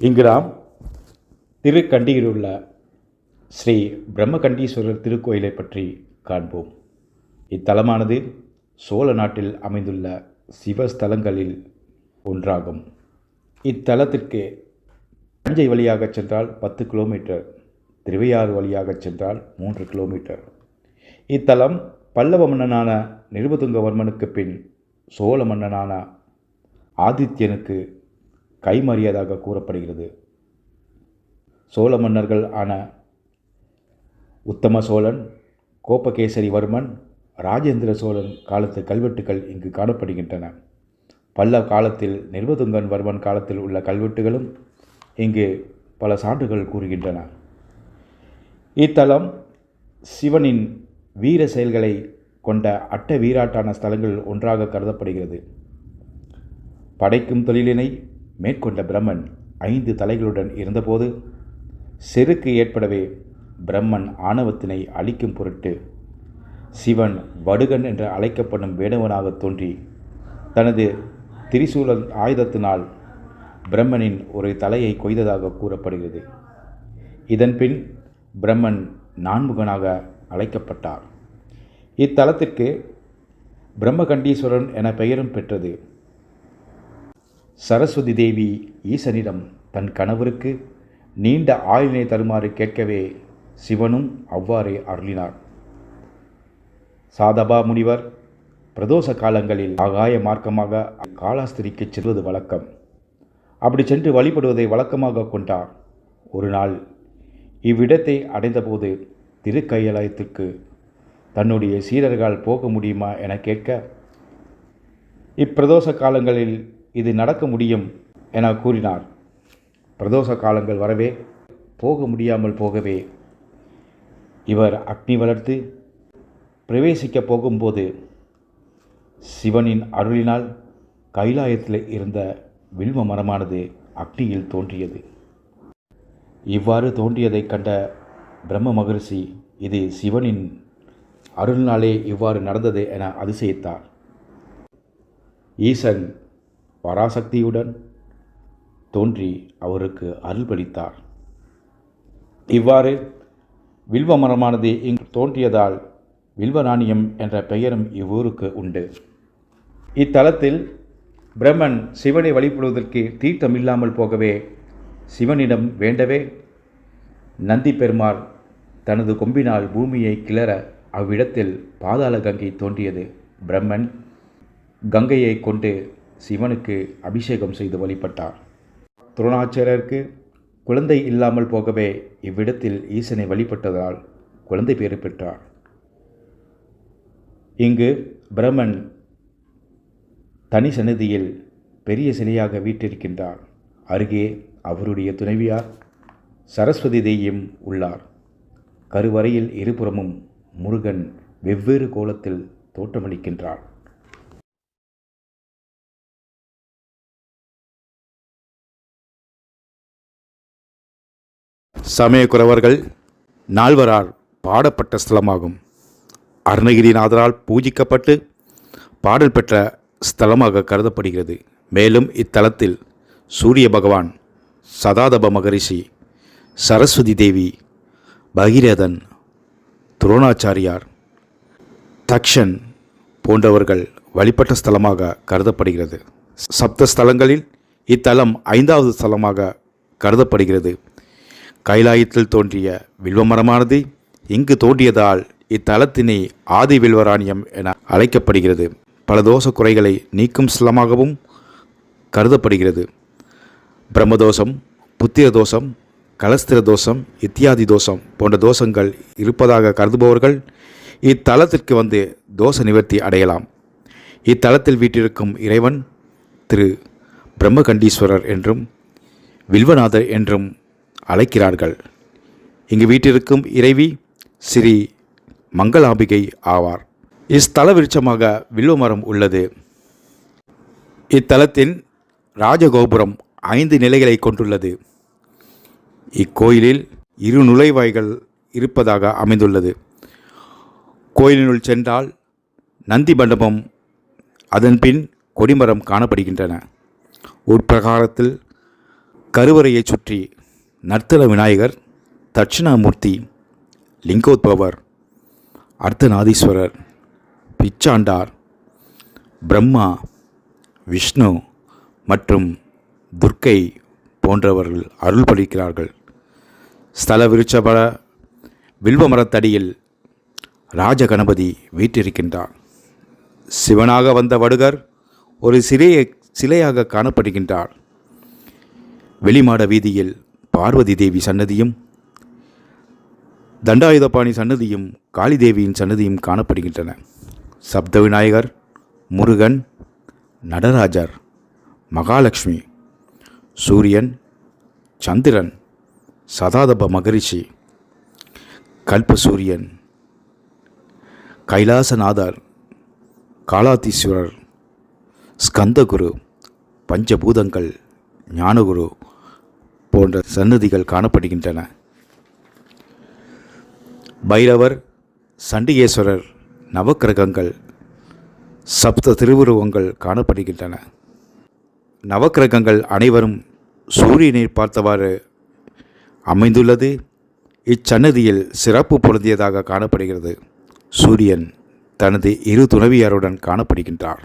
இங்கு நாம் திருக்கண்டியில் உள்ள ஸ்ரீ பிரம்மகண்டீஸ்வரர் திருக்கோயிலை பற்றி காண்போம். இத்தலமானது சோழ நாட்டில் அமைந்துள்ள சிவஸ்தலங்களில் ஒன்றாகும். இத்தலத்திற்கு தஞ்சை வழியாக சென்றால் பத்து கிலோமீட்டர் திருவையாறு வழியாக சென்றால் மூன்று கிலோமீட்டர். இத்தலம் பல்லவ மன்னனான நிருபதுங்கவர்மனுக்கு பின் சோழ மன்னனான ஆதித்யனுக்கு கைமாறியதாக கூறப்படுகிறது. சோழ மன்னர்கள் ஆன உத்தம சோழன் கோபகேசரிவர்மன் ராஜேந்திர சோழன் காலத்து கல்வெட்டுகள் இங்கு காணப்படுகின்றன. பல்லவ காலத்தில் நிர்வதுங்கன் வர்மன் காலத்தில் உள்ள கல்வெட்டுகளும் இங்கு பல சான்றுகள் கூறுகின்றன. இத்தலம் சிவனின் வீர செயல்களை கொண்ட அட்ட வீராட்டான ஸ்தலங்கள் ஒன்றாக கருதப்படுகிறது. படைக்கும் தொழிலினை மேற்கொண்ட பிரம்மன் ஐந்து தலைகளுடன் இருந்தபோது செருக்கு ஏற்படவே பிரம்மன் ஆணவத்தினை அழிக்கும் பொருட்டு சிவன் வடுகன் என்று அழைக்கப்படும் வேடவனாக தோன்றி தனது திரிசூலன் ஆயுதத்தினால் பிரம்மனின் ஒரு தலையை கொய்ததாக கூறப்படுகிறது. இதன்பின் பிரம்மன் நான்முகனாக அழைக்கப்பட்டார். இத்தலத்திற்கு பிரம்மகண்டீஸ்வரன் என பெயரும் பெற்றது. சரஸ்வதி தேவி ஈசனிடம் தன் கணவருக்கு நீண்ட ஆயுளினை தருமாறு கேட்கவே சிவனும் அவ்வாறே அருளினார். சாதபா முனிவர் பிரதோஷ காலங்களில் ஆகாய மார்க்கமாக காலாஸ்திரிக்கு செல்வது வழக்கம். அப்படி சென்று வழிபடுவதை வழக்கமாக கொண்டார். ஒரு நாள் இவ்விடத்தை அடைந்தபோது திருக்கையலாயத்திற்கு தன்னுடைய சீரர்கள் போக முடியுமா என கேட்க இப்பிரதோஷ காலங்களில் இது நடக்க முடியும் என கூறினார். பிரதோஷ காலங்கள் வரவே போக முடியாமல் போகவே இவர் அக்னி வளர்த்து பிரவேசிக்க போகும்போது சிவனின் அருளினால் கைலாயத்தில் இருந்த வில்வ மரமானது அக்னியில் தோன்றியது. இவ்வாறு தோன்றியதைக் கண்ட பிரம்ம மகரிஷி இது சிவனின் அருள்னாலே இவ்வாறு நடந்தது என அதிசயித்தார். ஈசன் பராசக்தியுடன் தோன்றி அவருக்கு அருள்பளித்தார் இவ்வாறு வில்வ மரமானது இங்கு தோன்றியதால் வில்வநாணியம் என்ற பெயரும் இவ்வூருக்கு உண்டு. இத்தலத்தில் பிரம்மன் சிவனை வழிபடுவதற்கு தீர்த்தம் இல்லாமல் போகவே சிவனிடம் வேண்டவே நந்தி பெருமாள் தனது கொம்பினால் பூமியை கிளற அவ்விடத்தில் பாதாள கங்கை தோன்றியது. பிரம்மன் கங்கையை கொண்டு சிவனுக்கு அபிஷேகம் செய்து வழிபட்டார் துரோணாச்சாரியருக்கு குழந்தை இல்லாமல் போகவே இவ்விடத்தில் ஈசனை வழிபட்டதால் குழந்தை பேறு பெற்றார் இங்கு பிரம்மன் தனி சன்னதியில் பெரிய சிலையாக வீட்டிருக்கின்றார் அருகே அவருடைய துணைவியார் சரஸ்வதி தேயும் உள்ளார். கருவறையில் இருபுறமும் முருகன் வெவ்வேறு கோலத்தில் தோற்றமளிக்கின்றார் சமயக்குறவர்கள் நால்வரால் பாடப்பட்ட ஸ்தலமாகும். அருணகிரிநாதரால் பூஜிக்கப்பட்டு பாடல் பெற்ற ஸ்தலமாக கருதப்படுகிறது. மேலும் இத்தலத்தில் சூரிய பகவான் சதாதப மகரிஷி சரஸ்வதி தேவி பகீரதன் துரோணாச்சாரியார் தக்ஷன் போன்றவர்கள் வழிபட்ட ஸ்தலமாக கருதப்படுகிறது. சப்த ஸ்தலங்களில் இத்தலம் ஐந்தாவது ஸ்தலமாக கருதப்படுகிறது. கைலாயத்தில் தோன்றிய வில்வமரமானது இங்கு தோன்றியதால் இத்தலத்தினை ஆதி வில்வராணியம் என அழைக்கப்படுகிறது. பல தோஷ குறைகளை நீக்கும் ஸ்லமாகவும் கருதப்படுகிறது. பிரம்மதோஷம் புத்திர தோஷம் கலஸ்திர தோஷம் இத்தியாதி தோஷம் போன்ற தோஷங்கள் இருப்பதாக கருதுபவர்கள் இத்தலத்திற்கு வந்து தோஷ நிவர்த்தி அடையலாம். இத்தலத்தில் வீட்டிருக்கும் இறைவன் திரு. பிரம்மகண்டீஸ்வரர் என்றும் வில்வநாதர் என்றும் அழைக்கிறார்கள். இங்கு வீட்டிற்கும் இறைவி ஸ்ரீ மங்களாம்பிகை ஆவார். இஸ்தல விருட்சமாக வில்வமரம் உள்ளது. இத்தலத்தின் ராஜகோபுரம் ஐந்து நிலைகளை கொண்டுள்ளது. இக்கோயிலில் இரு நுழைவாய்கள் இருப்பதாக அமைந்துள்ளது. கோயிலினுள் சென்றால் நந்தி மண்டபம் அதன்பின் கொடிமரம் காணப்படுகின்றன. உட்பிரகாரத்தில் கருவறையைச் சுற்றி நர்த்தன விநாயகர் தட்சிணாமூர்த்தி லிங்கோத்பவர் அர்த்தநாதீஸ்வரர் பிச்சாண்டார் பிரம்மா விஷ்ணு மற்றும் துர்க்கை போன்றவர்கள் அருள் பலிக்கிறார்கள் ஸ்தல விருட்சபல வில்வ மரத்தடியில் ராஜகணபதி வீற்றிருக்கின்றார். சிவனாக வந்த வடுகர் ஒரு சிலையை சிலையாக காணப்படுகின்றார். வெளிமாட வீதியில் பார்வதி தேவி சன்னதியும் தண்டாயுதபாணி சன்னதியும் காளிதேவியின் சன்னதியும் காணப்படுகின்றன. சப்த விநாயகர் முருகன் நடராஜர் மகாலட்சுமி சூரியன் சந்திரன் சதாதப மகரிஷி கல்பசூரியன் கைலாசநாதர் காலாதீஸ்வரர் ஸ்கந்தகுரு பஞ்சபூதங்கள் ஞானகுரு போன்ற சன்னதிகள் காணப்படுகின்றன. பைரவர் சண்டிகேஸ்வரர் நவக்கிரகங்கள் சப்த திருவுருவங்கள் காணப்படுகின்றன. நவக்கிரகங்கள் அனைவரும் சூரியனை பார்த்தவாறு அமைந்துள்ளது. இச்சன்னதியில் சிறப்பு பொருந்தியதாக காணப்படுகிறது. சூரியன் தனது இரு துணவியாருடன் காணப்படுகின்றார்.